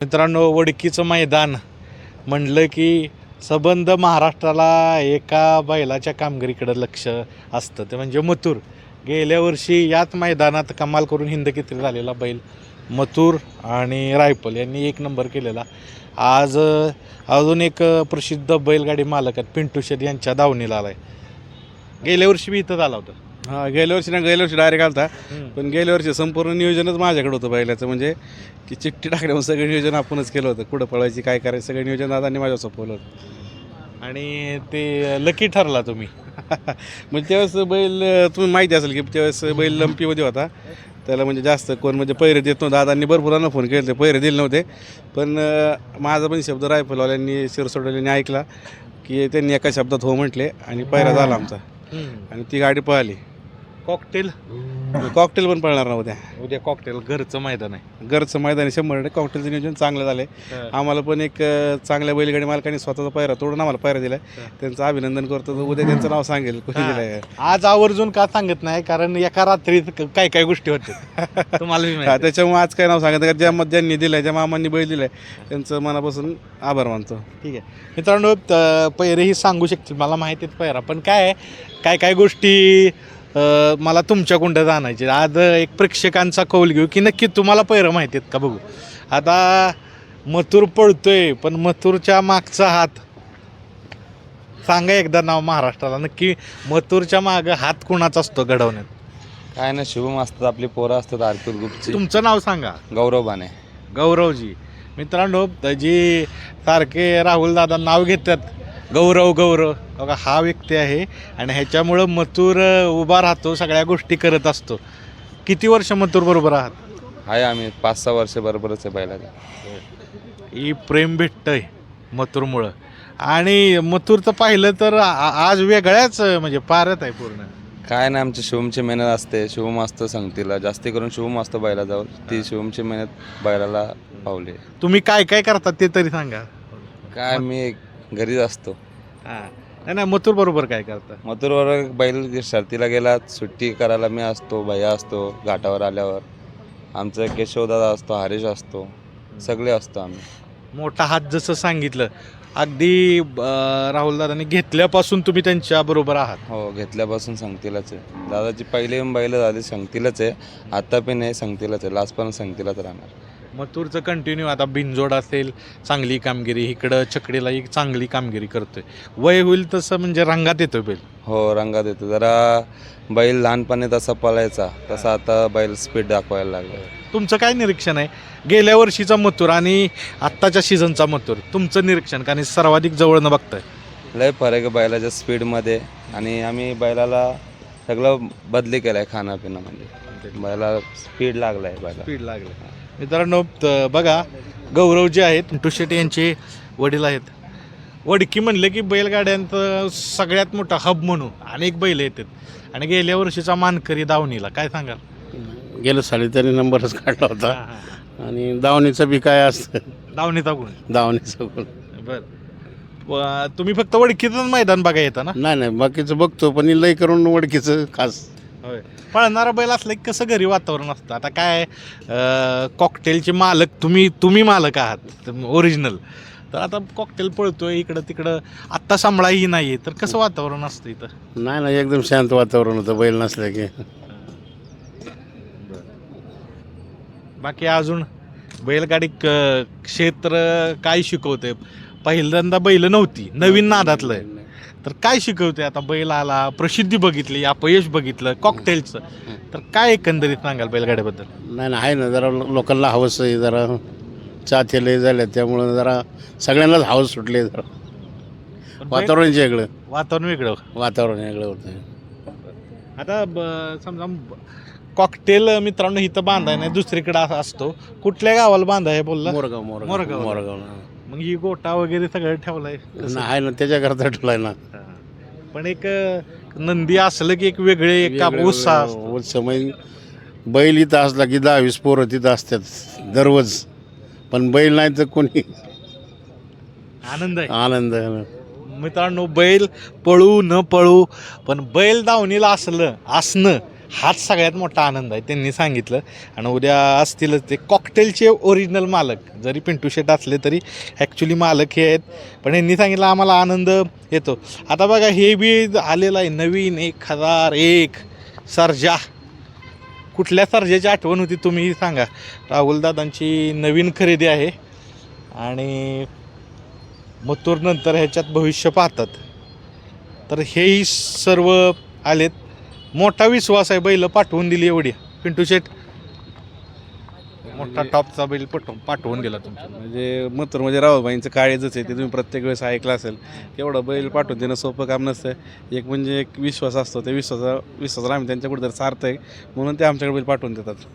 मित्रांनो वडकीचं मैदान म्हणलं की सबंध महाराष्ट्राला एका बैलाच्या कामगिरीकडे लक्ष असतं. ते म्हणजे मथुर. गेल्या वर्षी याच मैदानात कमाल करून हिंद किती झालेला बैल मथुर आणि रायफल यांनी एक नंबर केलेला. आज अजून एक प्रसिद्ध बैलगाडी मालक आहेत पिंटू शेट यांच्या दावणीला आहे गेल्या वर्षी बी इथं आला होता. हा गेल्या वर्षी ना गेल्या वर्षी डायरेक्ट आलता. पण गेल्या वर्षी संपूर्ण नियोजनच माझ्याकडे होतं बैलाचं म्हणजे की चिठ्ठी टाकल्यावर सगळं नियोजन आपणच केलं होतं. कुठं पळायची काय करायचं सगळं नियोजन दादांनी माझ्या सोपवलं होतं. आणि ते लकी ठरला तुम्ही. म्हणजे त्यावेळेस बैल तुम्ही माहिती असेल की त्यावेळेस बैल लंपीमध्ये होता. त्याला म्हणजे जास्त कोण म्हणजे पैरे देत नव्हतं. दादांनी भरपूरांना फोन केले होते पैरे दिले नव्हते. पण अं, माझा पण शब्द रायफलवाल्यांनी शिरसोडवाल्यांनी ऐकला की त्यांनी एका शब्दात हो म्हटले आणि पैरा झाला आमचा. आणि ती गाडी पळाली. कॉकटेल कॉकटेल पण पळणार नव्हत्या उद्या. कॉकटेल घरचं मैदान आहे. घरचं मैदान आहे. शंभर टक्के कॉकटेलचं नियोजन चांगलं झालं आहे आम्हाला पण एक अं, चांगल्या बैलगाडी मालकाने स्वतःचा पायरा तोडून आम्हाला पायरा दिलाय. त्यांचं अभिनंदन करतो. तर उद्या त्यांचं नाव सांगेल. कोणी दिलंय? आज आवर्जून का सांगत नाही? कारण एका रात्रीत क- काय काय गोष्टी होत्या. तुम्हाला बी हा, माहिती आहे. त्याच्यामुळे आज काय नाव सांगत नाही. ज्या ज्यांनी दिलंय ज्या मामांनी बैल दिलाय त्यांचं मनापासून आभार मानतो. ठीक आहे. मित्रांनो त- पैरेही सांगू शकतील. मला माहिती आहेत पैरा. पण काय आहे, काय काय गोष्टी? मला तुमच्याकडं जाणायचे आज एक प्रेक्षकांचा कौल घेऊ की नक्की तुम्हाला पैरं माहिती आहेत का बघू. आता मथुर पळतोय पण मथुरच्या मागचा हात सांगा एकदा नाव महाराष्ट्राला. नक्की मथुरच्या मागं हात कुणाचा असतो घडवण्यात? काय ना शुभम असतात आपली पोरं असतात आरतूर ग्रुपची तुमचं नाव सांगा. गौरव बाने. गौरवजी. मित्रांनो जी सारखे राहुल दादा नाव घेतात गौरव गौरव. बघा हा व्यक्ती आहे आणि ह्याच्यामुळं मथुर उभा राहतो सगळ्या गोष्टी करत असतो. किती वर्ष मथुर बरोबर आहात? आहे आम्ही पाच सहा वर्ष बरोबरच आहे बैलाला ही प्रेम भेटतंय मथुरमुळं. आणि मथुरचं पाहिलं तर आ- आज वेगळ्याच म्हणजे पारत आहे पूर्ण. काय ना आमची शुभमची मेहनत असते. शुभम असतो संगतीला. जास्ती करून शुभम असतो बैलाजवळ ती शुभमची मेहनत बैलाला पावली. तुम्ही काय काय करतात ते तरी सांगा. काय मी घरीच असतो. हां. नाही नाही मथुर बरोबर काय करता? मथुरवर बैल शर्तीला गेला सुट्टी करायला मी असतो भैया असतो घाटावर आल्यावर. आमचं केशवदादा असतो हरीश असतो सगळे असतो आम्ही. मोठा हात जसं सांगितलं अगदी राहुल दादांनी घेतल्यापासून तुम्ही त्यांच्या बरोबर आहात. हो घेतल्यापासून संगतीलाच आहे. दादाची पहिली बैल झाली संगतीलाच आहे. आता पण आहे संगतीलाच आहे. लास्ट पण संगतीलाच राहणार. मथुरचं कंटिन्यू आता बिनजोड असेल चांगली कामगिरी. इकडं छकडीला एक चांगली कामगिरी करतोय. वय होईल तसं म्हणजे रंगात येतोय बैल. हो रंगात येतो जरा बैल लहानपणी तसा पळायचा. तसा आता बैल स्पीड दाखवायला लागला तुमचं काय निरीक्षण आहे? गेल्या वर्षीचा मथुर आणि आत्ताच्या सीझनचा मथुर. तुमचं निरीक्षण कारण सर्वाधिक जवळनं बघताय. लय फरक आहे बैलाच्या स्पीडमध्ये आणि आम्ही बैलाला सगळं बदली केलं आहे खाणंपिणं म्हणजे. बैला स्पीड लागला आहे बैला स्पीड लागलं मित्रांनो त- बघा गौरव जे आहेत. पिंटू शेट्टी यांचे वडील आहेत. वडकी म्हणले की बैलगाड्यांचं सगळ्यात मोठा हब म्हणून अनेक बैल येतात. आणि गेल्या वर्षीचा मानकरी दावणीला काय सांगाल? गेलं साली तरी नंबरच काढला होता. आणि दावणीचं बी काय असतं? दावणीचा गुण. दावणीचं पण बर. व- तुम्ही फक्त वडकीचंच मैदान बघा येतं ना? नाही नाही बाकीचं बघतो पण लई करून वडकीचं खास. होय. पळणारा बैल असलं की कसं घरी वातावरण असतं? आता काय कॉकटेलचे मालक तुम्ही तुम्ही मालक आहात ओरिजिनल तर आता कॉकटेल पळतोय इकडं तिकडं. आत्ता सांभाळाही नाही आहे तर कसं वातावरण असतं इथं? नाही नाही एकदम शांत वातावरण होतं बैल नसलं की. बाकी अजून बैलगाडी क- क्षेत्र काय शिकवते पहिल्यांदा बैल नव्हती नवीन नादातलं आहे. तर काय शिकवते आता बैल आला प्रसिद्धी बघितली अपयश बघितलं कॉकटेलचं तर काय एकंदरीत सांगाल बैलगाड्याबद्दल? नाही नाही आहे ना जरा लो- लोकांना हवस आहे जरा चाहते लय झाले त्यामुळं जरा सगळ्यांनाच हवस सुटले जरा. वातावरण वेगळं. वातावरण वेगळं. वातावरण वेगळं होतं आता ब- समजा कॉकटेल मित्रांनो इथं बांधाय नाही दुसरीकडे अस- असतो. कुठल्या गावाला बांधाय बोलला? मोरगाव मोरगाव. मोरगाव. मोरगाव मग ही गोटा वगैरे सगळं ठेवलाय. नाही आहे ना त्याच्याकरता ठेवलाय ना. पण एक अं, नंदी असलं की एक वेगळे एक. उत्साह म्हणजे बैल इथं असला की दहावीस पोरं तिथं असतात दररोज. पण बैल नाही तर कोणी आनंद आहे. आनंद आहे ना. मित्रांनो बैल पळू न पळू पण बैल दावणीला असलं असणं हाच सगळ्यात मोठा आनंद आहे त्यांनी सांगितलं. आणि उद्या असतीलच ते कॉकटेलचे ओरिजिनल मालक. जरी पिंटू शेट असले तरी ॲक्च्युली मालक हे आहेत. पण यांनी सांगितलं आम्हाला आनंद येतो. आता बघा हे बी आलेलं आहे नवीन एक हजार एक सर्जा. कुठल्या सर्जाची आठवण होती तुम्ही सांगा. राहुलदादांची नवीन खरेदी आहे. आणि मथुरनंतर ह्याच्यात भविष्य पाहतात. तर हेही सर्व आलेत. मोठा विश्वास आहे बैल पाठवून दिली एवढी. पिंटू शेट मोठा टॉपचा बैल पाठवून पाठवून दिला तुमच्या. म्हणजे मथुर म्हणजे राहुलबाईंचं काळेच आहे ते तुम्ही प्रत्येक वेळेस ऐकलं असेल. एवढं बैल पाठवून देणं सोपं काम नसतं. एक म्हणजे एक विश्वास असतो. त्या विश्वासा विश्वासाला आम्ही त्यांच्या कुठेतरी सार्थय म्हणून ते आमच्याकडे बैल पाठवून देतात.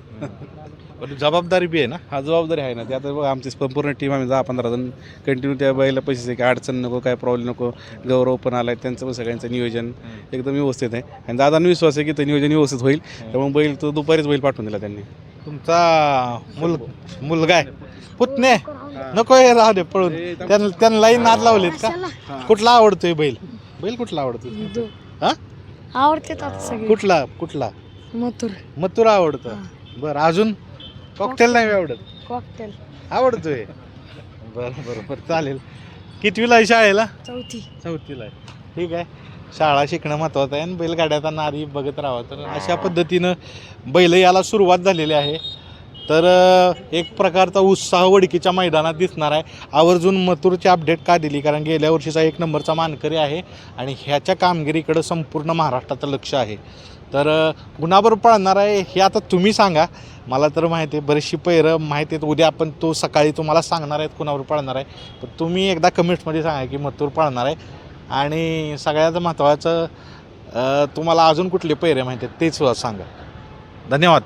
पण जबाबदारी बी आहे ना. हा जबाबदारी आहे ना. ते आता बघा आमची संपूर्ण टीम आम्ही दहा पंधरा जण कंटिन्यू त्या बैला पैसे काय अडचण नको काय प्रॉब्लेम नको. गौरव पण आलाय त्यांचं पण सगळ्यांचं नियोजन एकदम व्यवस्थित आहे. आणि दादांना विश्वास आहे की ते नियोजन व्यवस्थित होईल. त्यामुळे बैल तो दुपारीच बैल पाठवून दिला त्यांनी. तुमचा मुल मुलगा आहे. पुतणे. नको हे राहू दे पळून. त्यांना त्यांनाही नाद लावलेत का? कुठला आवडतोय बैल? बैल कुठला आवडतोय? हा? सगळे. कुठला कुठला? मथुर. मथुरा आवडतं. बरं अजून? कॉकटेल नाही आवडत. कॉकटेल आवडतोय. बरं बरं बरं चालेल. कितवीला आहे शाळेला? चौथी. चौथीला आहे. ठीक आहे. शाळा शिकणं महत्त्वाचं आहे आणि बैलगाड्याचा नारी बघत राहावं. तर अशा पद्धतीनं बैल याला सुरुवात झालेली आहे. तर अ, एक प्रकारचा उत्साह वडकीच्या मैदानात दिसणार आहे. आवर्जून मथुरची अपडेट का दिली? कारण गेल्या वर्षीचा एक नंबरचा मानकरी आहे आणि ह्याच्या कामगिरीकडं संपूर्ण महाराष्ट्राचं लक्ष आहे. तर अ, पळणार आहे हे आता तुम्ही सांगा. मला तर माहिती आहे बरीचशी पैरं माहिती आहेत. उद्या आपण तो सकाळी तुम्हाला सांगणार आहेत कुणावर पळणार आहे. पण तुम्ही एकदा कमेंट्समध्ये सांगा की मथुर पळणार आहे. आणि सगळ्यात महत्त्वाचं तुम्हाला अजून कुठले पैरे माहिती आहेत तेच सांगा. धन्यवाद.